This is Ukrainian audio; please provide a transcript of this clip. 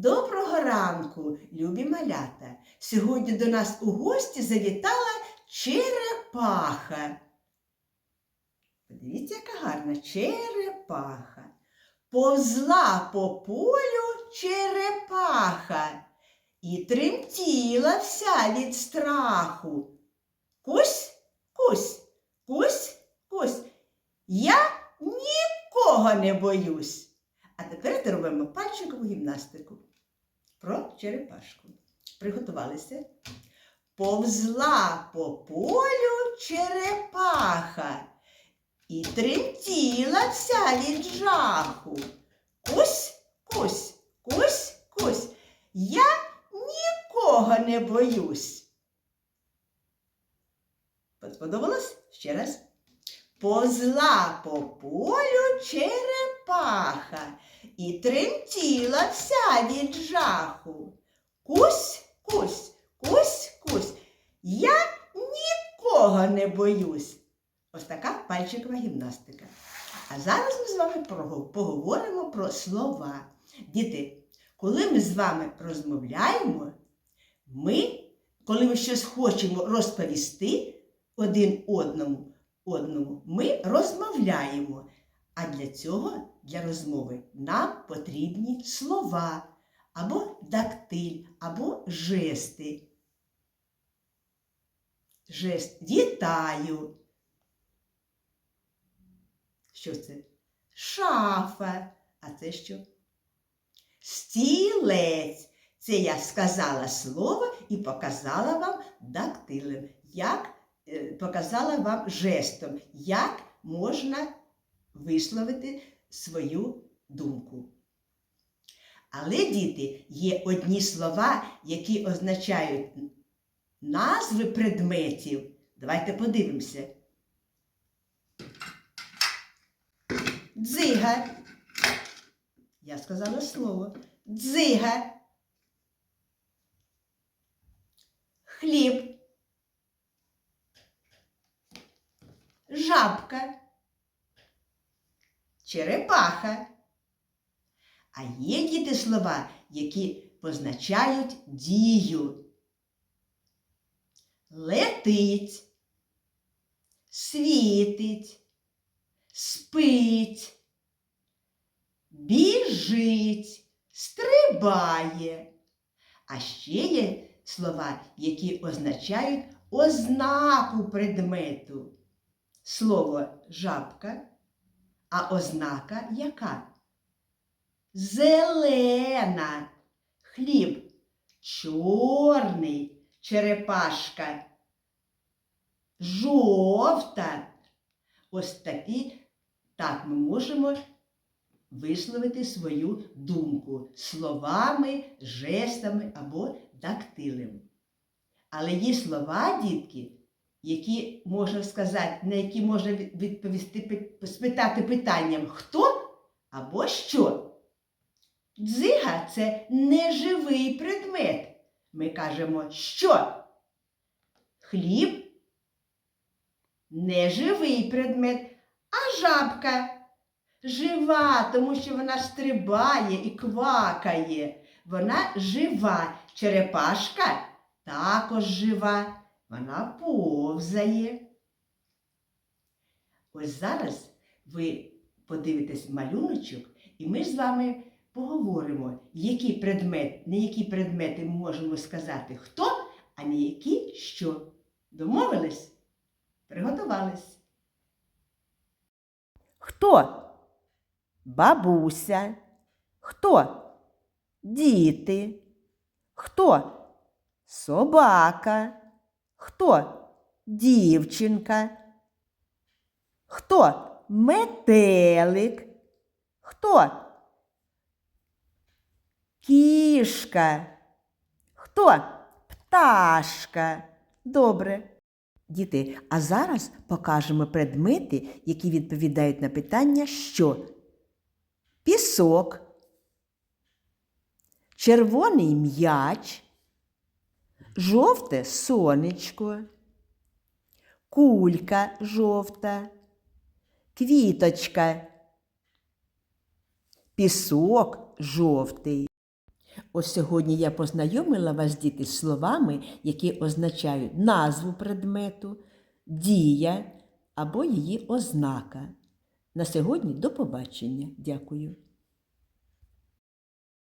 Доброго ранку, любі малята! Сьогодні до нас у гості завітала черепаха. Подивіться, яка гарна черепаха. Повзла по полю черепаха і тремтіла вся від страху. Кусь, кусь, кусь, кусь. Я нікого не боюсь. А тепер робимо пальчикову гімнастику про черепашку. Приготувалися. Повзла по полю черепаха і тремтіла вся від жаху. Кусь, кусь, кусь, кусь. Я нікого не боюсь. Сподобалось? Ще раз. Позла по полю черепаха і тремтіла вся від жаху. Кусь, кусь, кусь, кусь. Я нікого не боюсь. Ось така пальчикова гімнастика. А зараз ми з вами поговоримо про слова. Діти, коли ми з вами розмовляємо, ми, коли ми щось хочемо розповісти один одному, одному, ми розмовляємо. А для цього, для розмови, нам потрібні слова або дактиль, або жести. Жест вітаю. Що це? Шафа. А це що? Стілець. Це я сказала слово і показала вам дактилем. Як показала вам жестом, як можна висловити свою думку. Але, діти, є одні слова, які означають назви предметів. Давайте подивимося. Дзига. Я сказала слово. Дзига. Хліб. Жабка. Черепаха. А є діти слова, які позначають дію. Летить, світить, спить, біжить, стрибає. А ще є слова, які означають ознаку предмету. Слово жабка, а ознака яка? Зелена. Хліб чорний, черепашка. Жовта. Ось такі, так ми можемо висловити свою думку словами, жестами або дактилем. Але є слова, дітки, які можна сказати, на які можна відповісти, спитати питанням хто або що. Дзига це неживий предмет. Ми кажемо, що хліб неживий предмет, а жабка жива, тому що вона стрибає і квакає. Вона жива. Черепашка також жива. Вона повзає. Ось зараз ви подивитесь малюночок, і ми з вами поговоримо, які предмет, на які предмети ми можемо сказати хто, а на які що. Домовились? Приготувались. Хто? Бабуся. Хто? Діти. Хто? Собака. Хто? Дівчинка. Хто? Метелик. Хто? Кішка. Хто? Пташка. Добре. Діти, а зараз покажемо предмети, які відповідають на питання що? Пісок, червоний м'яч, жовте сонечко, кулька жовта, квіточка, пісок жовтий. Ось сьогодні я познайомила вас, діти, з словами, які означають назву предмету, дія або її ознака. На сьогодні до побачення. Дякую.